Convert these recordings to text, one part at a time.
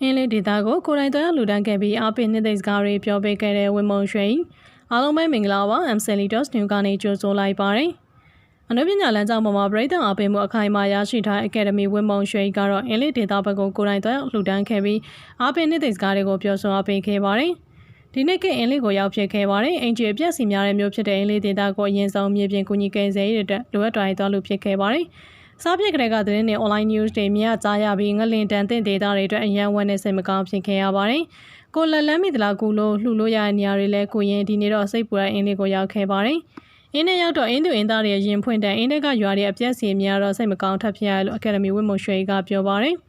အင်းလေးဒေတာကိုကိုယ်တိုင်တော်ရလူတန်းခဲ့ပြီးအပိနှစ်သိမ့်စကားတွေပြောပေးခဲ့တဲ့ဝင်းမုံရွှေအားလုံးပဲမင်္ဂလာပါ M Celitos New ကနေကြိုဆိုလိုက်ပါတယ်အနုပညာလမ်းကြောင်းပေါ်မှာပြည်ထောင်အပိမှုအခိုင်အမာရရှိထားတဲ့အကယ်ဒမီဝင်းမုံရွှေကတော့အင်းလေးဒေတာဘက်ကိုကိုယ်တိုင်တော်ရလူတန်းခဲ့ပြီးအပိနှစ်သိမ့်စကားတွေကိုပြောဆိုအပ်ပေးခဲ့ပါတယ်ဒီနေ့ကအင်းလေးကိုရောက်ဖြစ်ခဲ့ပါတယ်။အင်ဂျီအပြက်စီများတဲ့မျိုးဖြစ်တဲ့အင်းလေးဒေတာကိုအရင်ဆုံးမြေပြင်ကူညီကယ်ဆယ်ရေးတွေအတွက်လိုအပ်တော်ရသွားလို့ဖြစ်ခဲ့ပါတယ်။ စားပြက်ကလေးကသတင်းနဲ့ online news တွေမြင်ကြားရပြီးငလင်တန်တဲ့ဒေတာတွေအတွက်အရန်ဝမ်းနဲ့စိတ်မကောင်းဖြစ်ခဲ့ရပါတယ်။ကိုလက်လန်းမိတလာကူလို့လှူလို့ရတဲ့နေရာတွေလဲကိုရင်ဒီနေ့တော့စိတ်ပူတဲ့အင်းလေးကိုရောက်ခဲ့ပါတယ်။အင်းနဲ့ရောက်တော့အင်းသူအင်းသားတွေရဲ့ရင်ဖွင့်တဲ့အင်းတွေကရွာတွေအပြက်စီများတော့စိတ်မကောင်းထပ်ဖြစ်ရလို့ Academy ဝတ်မုံရွှေကပြောပါတယ်။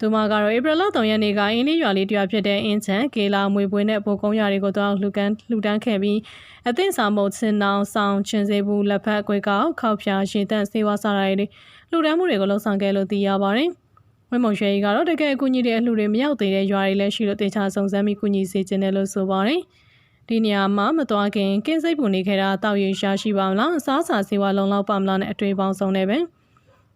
သူမကတော့ဧပြီလ3ရက်နေ့ကအင်းလေးရွာလေးတရွာဖြစ်တဲ့အင်းချန်ကေလာမွေပွေးနဲ့ပိုကုန်းရွာတွေကိုတော့လှူကန်းလှူဒန်းခဲ့ပြီးအသင့်စာမုတ်စင်နောင်ဆောင်ချင်စေဘူးလက်ဖက်အကွေကောက်ခောက်ဖြာရေတန့်စေဝါစားရည်လှူဒန်းမှုတွေကိုလှုပ်ဆောင်ခဲ့လို့သိရပါတယ်။ဝင်းမုံရွှေကြီးကတော့တကယ်အကူအညီတွေအလှူတွေမရောက်သေးတဲ့ရွာတွေလည်းရှိလို့တေချာစုံစမ်းပြီးကူညီစေချင်တယ်လို့ဆိုပါတယ်။ဒီနေရာမှာမတော်ခင်ကင်းစိတ်ပူနေခဲ့တာတောက်ရရှာရှိပါမလားအစားအစာစေဝါလုံလောက်ပါမလားနဲ့အတွေ့ပေါင်းစုံနေပဲ။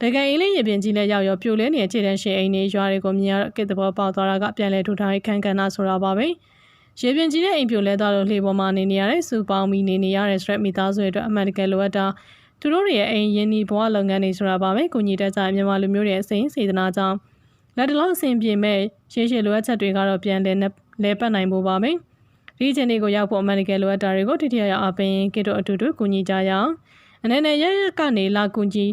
တကယ်အေးလေးရပြင်းကြီးလက်ရောက်ရောပြိုလဲနေတဲ့ခြေတန်းရှင်အိမ်တွေရွာတွေကိုမြင်ရတော့ကစ်တဘောပေါက်သွားတာကပြန်လဲထူထားခန်းကဏ္ဍဆိုတာပါပဲရေပြင်းကြီးတဲ့အိမ်ပြိုလဲသွားလို့လှေပေါ်မှာနေနေရတဲ့စူပေါင်းမီနေနေရတဲ့ stress မိသားစုတွေအတွက်အမှန်တကယ်လိုအပ်တာသူတို့တွေရဲ့အိမ်ရင်းနှီးဘဝလုပ်ငန်းတွေဆိုတာပါပဲကိုညီတက်ကြမြန်မာလူမျိုးတွေအစိမ်းစေတနာကြောင့်လက်တလုံးအဆင်ပြေမဲ့ရှေးရှေလိုအပ်ချက်တွေကတော့ပြန်လဲလဲပတ်နိုင်ဖို့ပါပဲဒီချိန်တွေကိုရောက်ဖို့အမှန်တကယ်လိုအပ်တာတွေကိုတိတိကျကျအပင်ကစ်တို့အတူတူကူညီကြရအောင်အနေနဲ့ရရကနေလာကူညီ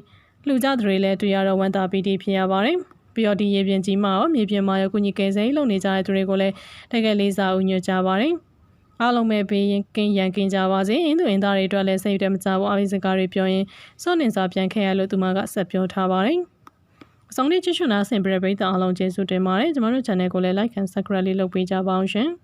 လှူကြသူတွေလည်းတွေ့ရတော့ဝန်တာပီတီဖြစ်ရပါတယ်။ပြီးတော့ဒီရေပြင်ကြီးမှာရောမြေပြင်မှာရောကုညီကယ်ဆယ်လုပ်နေကြတဲ့သူတွေကိုလည်းတကယ်လေးစားဦးညွှန်ကြပါတယ်။အားလုံးပဲပေးရင်ကင်းရန်ကင်းကြပါစေ။အင်းသူအင်းသားတွေအတွက်လည်းစိတ်တမကြဘူးအဝိစကားတွေပြောရင်စောနေစာပြန်ခဲ့ရလို့သူမကဆက်ပြောထားပါတယ်။အဆုံးလေးချွတ်ချွတ်နာဆင်ပြတဲ့ပရိသတ်အားလုံးကျေးဇူးတင်ပါတယ်။ကျွန်တော်တို့ channel ကိုလည်း like and subscribe လေးလုပ်ပေးကြပါအောင်ရှင်။